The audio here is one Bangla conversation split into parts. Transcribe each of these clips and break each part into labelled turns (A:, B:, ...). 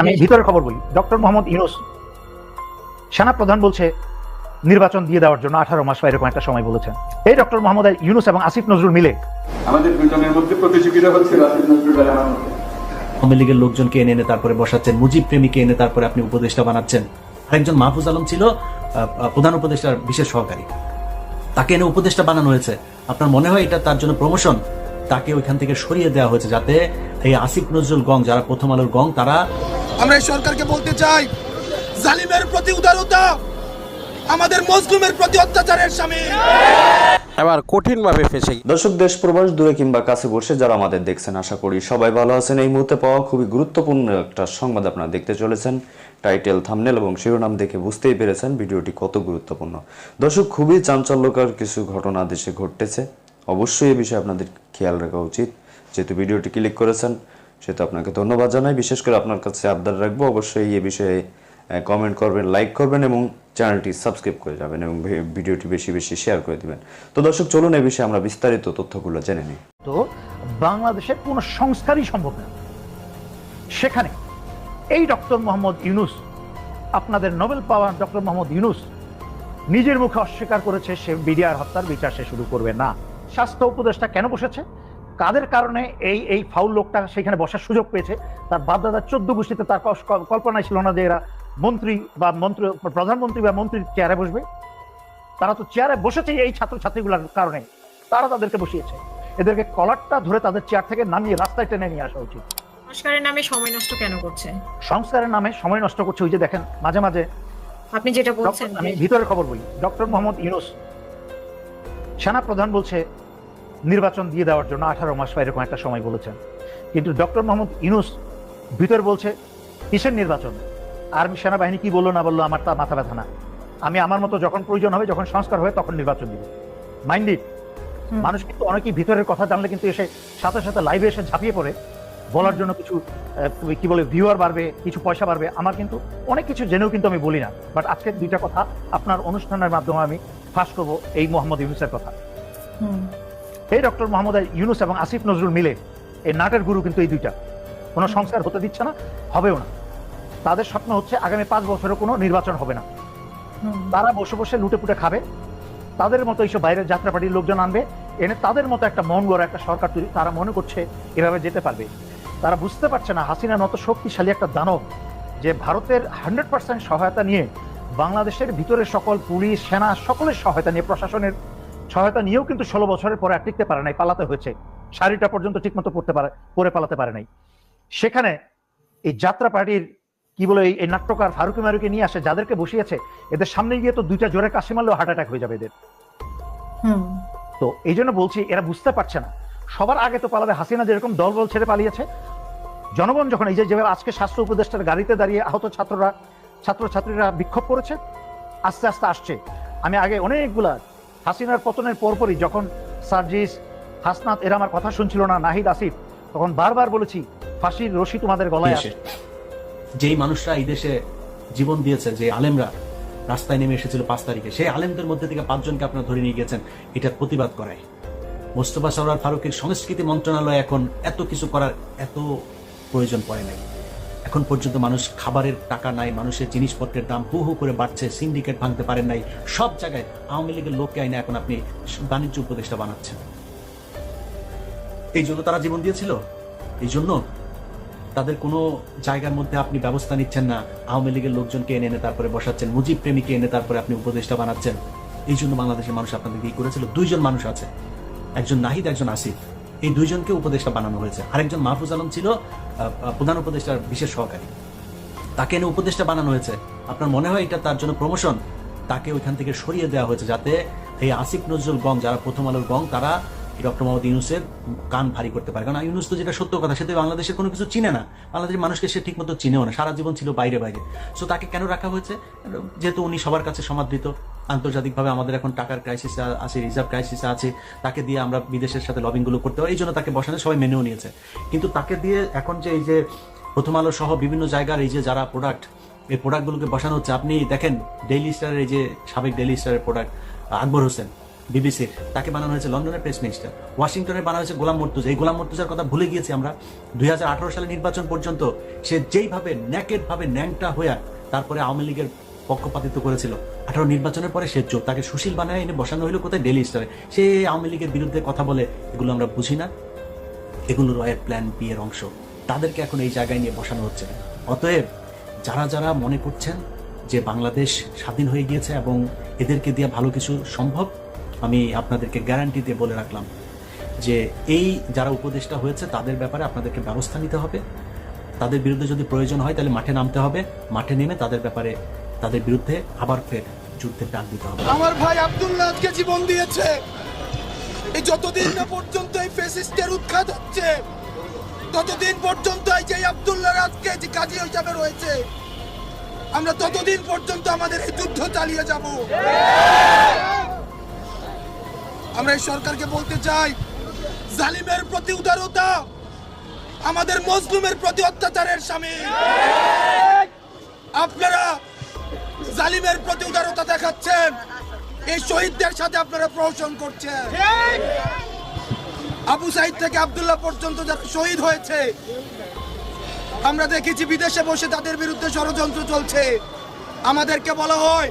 A: আমি ভিতরের খবর বলি। ডক্টর মোহাম্মদ ইউনুস সেনা প্রধান বলছে নির্বাচন দিয়ে দেওয়ার জন্য আঠারো মাস বা এরকম একটা সময় বলেছেন। এই ডক্টর মোহাম্মদ ইউনুস এবং আসিফ নজরুল মিলে।
B: আমাদের দুজনের মধ্যে প্রতিযোগিতা হচ্ছে নজরুল
C: আওয়ামী লীগের লোকজনকে এনে এনে তারপরে বসাচ্ছেন মুজিব প্রেমীকে এনে তারপরে আপনি উপদেষ্টা বানাচ্ছেন। আরেকজন মাহফুজ আলম ছিল প্রধান উপদেষ্টার বিশেষ সহকারী। তাকে এনে উপদেষ্টা বানানো হয়েছে। আপনার মনে হয় এটা তার জন্য প্রমোশন তাকে ওইখান থেকে সরিয়ে দেওয়া হয়েছে যাতে এই আসিফ নজরুল গং যারা প্রথম আলোর গং তারা
D: আমরা এই সরকারকে বলতে চাই জালিমের প্রতি উদারতা আমাদের মজলুমের প্রতি অত্যাচারের সামিল
E: এবার কঠিনভাবে ফেসে
F: দর্শক দেশ প্রবাস দূরে কিংবা কাছে বসে যারা আমাদের দেখছেন আশা করি সবাই ভালো আছেন। এই মুহূর্তে পাওয়া খুবই গুরুত্বপূর্ণ একটা সংবাদ আপনারা দেখতে চলেছেন। টাইটেল থামনেল এবং শিরোনাম দেখে বুঝতেই পেরেছেন ভিডিওটি কত গুরুত্বপূর্ণ। দর্শক খুবই চাঞ্চল্যকর কিছু ঘটনা দেশে ঘটতেছে। অবশ্যই এই বিষয়ে আপনাদের খেয়াল রাখা উচিত। যেহেতু ভিডিওটি ক্লিক করেছেন সেহেতু আপনাকে ধন্যবাদ জানাই। বিশেষ করে আপনার কাছে আবদার রাখব, অবশ্যই এই বিষয়ে কমেন্ট করবেন লাইক করবেন এবং চ্যানেলটি সাবস্ক্রাইব করে যাবেন এবং ভিডিওটি বেশি বেশি শেয়ার করে দিবেন। তো দর্শক, চলুন এই বিষয়ে আমরা বিস্তারিত তথ্যগুলো জেনে নিই।
A: তো বাংলাদেশের কোনো সংস্কারই সম্ভব না। সেখানে এই ডক্টর মোহাম্মদ ইউনুস, আপনাদের নোবেল পাওয়ার ডক্টর মোহাম্মদ ইউনুস নিজের মুখে অস্বীকার করেছে, সে বিডিআর হত্যার বিচার সে শুরু করবে না। স্বাস্থ্য উপদেষ্টা কেন বসেছে? কাদের কারণে এই এই ফাউল লোকটা সেখানে বসার সুযোগ পেয়েছে? তার বাপদাদা চোদ্দ গোষ্ঠীতে তার কস- কল- কল্পনাই ছিল না যে এরা মন্ত্রী বা মন্ত্রী প্রধানমন্ত্রী বা মন্ত্রীর চেয়ারে বসবে। তারা তো চেয়ারে বসেছে এই ছাত্র ছাত্রীগুলোর কারণে। তারা তাদেরকে বসিয়েছে। এদেরকে কলারটা ধরে তাদের চেয়ার থেকে নামিয়ে রাস্তায় টেনে নিয়ে আসা উচিত।
G: সংস্কারের নামে সময় নষ্ট কেন করছে?
A: সংস্কারের নামে সময় নষ্ট করছে ওই যে দেখেন মাঝে মাঝে
G: আপনি যেটা বলছেন
A: আমি ভিতরের খবর বলি। ডক্টর মোহাম্মদ ইউনুস সেনা প্রধান বলছে নির্বাচন দিয়ে দেওয়ার জন্য আঠারো মাস বা এরকম একটা সময় বলেছেন। কিন্তু ডক্টর মোহাম্মদ ইউনুস ভিতর বলছে কিসের নির্বাচন? আর্মি সেনাবাহিনী কি বলল না বলল আমার তা মাথা ব্যথা না। আমি আমার মতো যখন প্রয়োজন হবে যখন সংস্কার হবে তখন নির্বাচন দিব। মাইন্ডেড মানুষ কিন্তু অনেকেই ভিতরের কথা জানলে কিন্তু এসে সাথে সাথে লাইভে এসে ঝাঁপিয়ে পড়ে। বলার জন্য কিছু কি বলে ভিউয়ার বাড়বে কিছু পয়সা বাড়বে। আমার কিন্তু অনেক কিছু জেনেও কিন্তু আমি বলি না। বাট আজকে দুইটা কথা আপনার অনুষ্ঠানের মাধ্যমে আমি ফাঁস করব এই মোহাম্মদ ইউনুসের কথা। এই ডক্টর মোহাম্মদ ইউনুস এবং আসিফ নজরুল মিলে এই নাটের গুরু কিন্তু এই দুইটা। কোনো সংস্কার হতে দিচ্ছে না, হবেও না। তাদের স্বপ্ন হচ্ছে আগামী পাঁচ বছরে কোনো নির্বাচন হবে না। তারা বসে বসে লুটে পুটে খাবে। তাদের মতো এইসব বাইরের যাত্রা যাত্রাপাটির লোকজন আনবে। এনে তাদের মতো একটা মন গড়া একটা সরকার তৈরি তারা মনে করছে এভাবে যেতে পারবে। তারা বুঝতে পারছে না হাসিনার মতো শক্তিশালী একটা দানব যে ভারতের হান্ড্রেড পার্সেন্ট সহায়তা নিয়ে বাংলাদেশের ভিতরে সকল পুলিশ, সেনা, সকলের সহায়তা নিয়ে প্রশাসনের সহায়তা নিয়েও কিন্তু ষোলো বছরের পরে আর টিকতে পারে নাই পালাতে হয়েছে। শাড়িটা পর্যন্ত ঠিকমতো পড়তে পারে পরে পালাতে পারে নাই। সেখানে এই যাত্রা পার্টির কি বলে এই- নাট্যকার ফারুকি মারুকে নিয়ে আসে যাদেরকে বসিয়েছে এদের সামনে গিয়ে তো দুইটা জোরে কাশি মারলেও হার্ট অ্যাটাক হয়ে যাবে এদের।
G: হুম।
A: তো এই জন্য বলছি এরা বুঝতে পারছে না। সবার আগে তো পালাবে হাসিনা যেরকম দলবল ছেড়ে পালিয়েছে। জনগণ যখন এই যে যেভাবে আজকে স্বাস্থ্য উপদেষ্টার গাড়িতে দাঁড়িয়ে আহত ছাত্ররা ছাত্রছাত্রীরা বিক্ষোভ করেছে আস্তে আস্তে আসছে। আমি আগে অনেকগুলা হাসিনার পতনের পরপরই যখন সার্জিস হাসনাত এরা আমার কথা শুনছিল না, নাহিদ আসিফ, তখন বারবার বলেছি, ফাঁসির রশি তোমাদের গলায়। আছে
C: যেই মানুষরা এই দেশে জীবন দিয়েছে যে আলেমরা রাস্তায় নেমে এসেছিল পাঁচ তারিখে, সেই আলেমদের মধ্যে থেকে পাঁচজনকে আপনারা ধরে নিয়ে গেছেন এটার প্রতিবাদ করায় মোস্তফা সরওয়ার ফারুকের সংস্কৃতি মন্ত্রণালয় এখন এত কিছু করার এত প্রয়োজন পড়ে নাই এখন পর্যন্ত মানুষ খাবারের টাকা নাই, মানুষের জিনিসপত্রের দাম হু হু করে বাড়ছে সিন্ডিকেট ভাঙতে পারেন নাই। সব জায়গায় আওয়ামী লীগের লোককে আইনে এখন আপনি বাণিজ্য উপদেষ্টা বানাচ্ছেন। এই জন্য তারা জীবন দিয়েছিল। এই জন্য তাদের কোনো জায়গার মধ্যে আপনি ব্যবস্থা নিচ্ছেন না। আওয়ামী লীগের লোকজনকে এনে এনে তারপরে বসাচ্ছেন, মুজিব প্রেমীকে এনে তারপরে আপনি উপদেষ্টা বানাচ্ছেন। এই জন্য বাংলাদেশের মানুষ আপনাদের দিয়ে করেছিল? দুইজন মানুষ আছে। একজন নাহিদ, একজন আসিফ। এই দুইজনকে উপদেষ্টা বানানো হয়েছে। আরেকজন মাহফুজ আলম ছিল প্রধান উপদেষ্টার বিশেষ সহকারী। তাকে এনে উপদেষ্টা বানানো হয়েছে। আপনার মনে হয় এটা তার জন্য প্রমোশন তাকে ওইখান থেকে সরিয়ে দেওয়া হয়েছে যাতে এই আসিফ নজরুল গং, যারা প্রথম আলোর গং, তারা ডক্টর মোহাম্মদ ইউনুসের কান ভারী করতে পারে। কারণ ইউনুস তো যেটা সত্য কথা, সে তো বাংলাদেশের কোনো কিছু চিনে না। বাংলাদেশের মানুষকে সে ঠিক মতো চিনেও না, সারা জীবন ছিল বাইরে বাইরে। সো তাকে কেন রাখা হয়েছে? যেহেতু উনি সবার কাছে সমাদৃত। আন্তর্জাতিকভাবে আমাদের এখন টাকার ক্রাইসিস আছে রিজার্ভ ক্রাইসিস আছে। তাকে দিয়ে আমরা বিদেশের সাথে লবিংগুলো করতে পারি। এই জন্য তাকে বসানো, সবাই মেনেও নিয়েছে। কিন্তু তাকে দিয়ে এখন যে এই যে প্রথম আলো সহ বিভিন্ন জায়গার এই যে যারা প্রোডাক্ট এই প্রোডাক্টগুলোকে বসানো হচ্ছে, আপনি দেখেন ডেইলি স্টারের এই যে সাবেক ডেইলি স্টারের প্রোডাক্ট আকবর হোসেন বিবিসির তাকে বানানো হয়েছে লন্ডনের প্রেস মিনিস্টার ওয়াশিংটনে বানানো হয়েছে গোলাম মর্তুজা। এই গোলাম মর্তুজার কথা ভুলে গিয়েছি আমরা। দুই হাজার আঠেরো সালে নির্বাচন পর্যন্ত সে যেইভাবে ন্যাকেড ভাবে ন্যাংটা হয়ে তারপরে আওয়ামী লীগের পক্ষপাতিত্ব করেছিল। আঠারো নির্বাচনের পরে সে চোখ তাকে সুশীল বানায় এনে বসানো হইল কোথায়? ডেলি স্টারে। সে আওয়ামী লীগের বিরুদ্ধে কথা বলে, এগুলো আমরা বুঝি না। এগুলো রয়ের প্ল্যান বি এর অংশ। তাদেরকে এখন এই জায়গায় নিয়ে বসানো হচ্ছে। অতএব, যারা যারা মনে করছেন যে বাংলাদেশ স্বাধীন হয়ে গিয়েছে এবং এদেরকে দিয়ে ভালো কিছু সম্ভব, আমি আপনাদেরকে গ্যারান্টি দিয়ে বলে রাখলাম যে এই যারা উপদেষ্টা হয়েছে, তাদের ব্যাপারে আপনাদেরকে ব্যবস্থা নিতে হবে। তাদের বিরুদ্ধে যদি প্রয়োজন হয়, তাহলে মাঠে নামতে হবে। মাঠে নেমে তাদের ব্যাপারে তাদের বিরুদ্ধে আবার ফের যুদ্ধের ডাক দিতে হবে।
D: আমার ভাই আব্দুল্লাহ আজকে জীবন দিয়েছে। এই যতদিন না পর্যন্ত এই ফেসিস্টের উৎখাত হচ্ছে, ততদিন পর্যন্ত এই যে আব্দুল্লাহ আজকে যে কাজী হিসাবে রয়েছে, আমরা ততদিন পর্যন্ত আমাদের এই যুদ্ধ চালিয়ে যাব। আমরা এই সরকারকে বলতে চাই, জালিমের প্রতি উদারতা, আমাদের মজলুমের প্রতি অত্যাচারের স্বামী আপনারা জালিমের প্রতি উদারতা দেখাচ্ছেন। এই শহীদদের সাথে আপনারা প্রহসন করছেন। আবু সাইদ থেকে আবদুল্লাহ পর্যন্ত যারা শহীদ হয়েছে, আমরা দেখেছি বিদেশে বসে তাদের বিরুদ্ধে ষড়যন্ত্র চলছে। আমাদেরকে বলা হয়,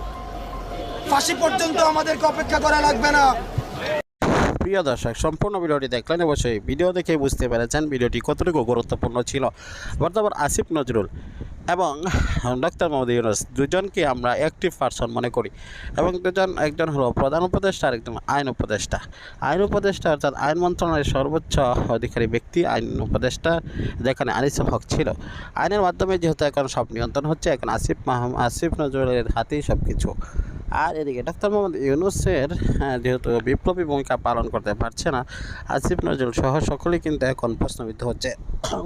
D: ফাঁসি পর্যন্ত আমাদেরকে অপেক্ষা করা লাগবে না।
E: প্রিয় দর্শক, সম্পূর্ণ ভিডিওটি দেখলেন অবশ্যই। ভিডিও দেখে বুঝতে পেরেছেন ভিডিওটি কতটুকু গুরুত্বপূর্ণ ছিল। বর্তমান আসিফ নজরুল এবং ডক্টর মোহাম্মদ ইউনুস দুজনকে আমরা অ্যাক্টিভ পার্সন মনে করি এবং দুজন একজন হলো প্রধান উপদেষ্টা আর একজন আইন উপদেষ্টা। আইন উপদেষ্টা অর্থাৎ আইন মন্ত্রণালয়ের সর্বোচ্চ অধিকারী ব্যক্তি, আইন উপদেষ্টা যেখানে আনিসুল হক ছিল। আইনের মাধ্যমে যেহেতু এখন সব নিয়ন্ত্রণ হচ্ছে, এখন আসিফ মাহম আসিফ নজরুলের হাতেই সব কিছু আর এদিকে ডাক্তার মোহাম্মদ ইউনুসের যেহেতু বিপ্লবী ভূমিকা পালন করতে পারছে না, আসিফ নজরুল সহ সকলেই কিন্তু এখন প্রশ্নবিদ্ধ হচ্ছে।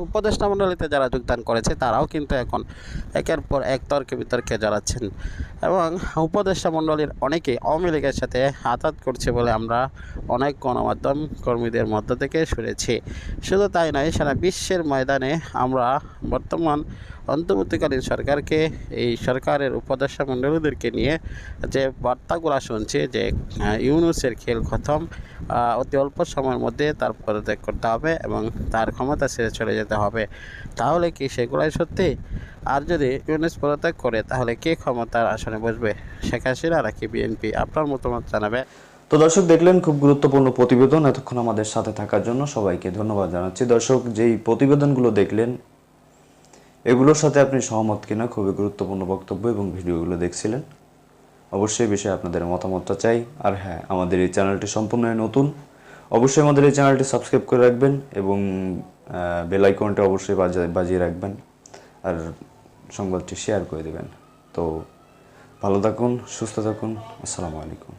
E: উপদেষ্টা মণ্ডলীতে যারা যোগদান করেছে, তারাও কিন্তু এখন একের পর এক তর্কে বিতর্কে জড়াচ্ছেন এবং উপদেষ্টা মণ্ডলীর অনেকে আওয়ামী লীগের সাথে আঘাত করছে বলে আমরা অনেক গণমাধ্যম কর্মীদের মধ্য থেকে শুনেছি। শুধু তাই নয়, সারা বিশ্বের ময়দানে আমরা বর্তমান অন্তর্বর্তীকালীন সরকারকে, এই সরকারের উপদেষ্টা মণ্ডলীদেরকে নিয়ে যে বার্তাগুলো শুনছি যে ইউনুসের খেল খতম অতি অল্প সময়ের মধ্যে তার পদত্যাগ করতে হবে এবং তার ক্ষমতা ছেড়ে চলে যেতে হবে। তাহলে কি সেগুলাই সত্যি? আর যদি ইউনুস পদত্যাগ করে, তাহলে কে ক্ষমতার আসনে বসবে? শেখ হাসিনা নাকি বিএনপি? আপনার মতামত জানাবে।
F: তো দর্শক, দেখলেন খুব গুরুত্বপূর্ণ প্রতিবেদন এতক্ষণ আমাদের সাথে থাকার জন্য সবাইকে ধন্যবাদ জানাচ্ছি। দর্শক, যেই প্রতিবেদনগুলো দেখলেন, এগুলোর সাথে আপনি সহমত কিনা খুবই গুরুত্বপূর্ণ বক্তব্য এবং ভিডিওগুলো দেখছিলেন। অবশ্যই বিষয়ে আপনাদের মতামতটা চাই। আর হ্যাঁ আমাদের এই চ্যানেলটি সম্পূর্ণ নতুন। অবশ্যই আমাদের এই চ্যানেলটি সাবস্ক্রাইব করে রাখবেন এবং বেল অবশ্যই বাজিয়ে রাখবেন। আর সংবাদটি শেয়ার করে দেবেন। তো ভালো থাকুন, সুস্থ থাকুন। আসসালামু আলাইকুম।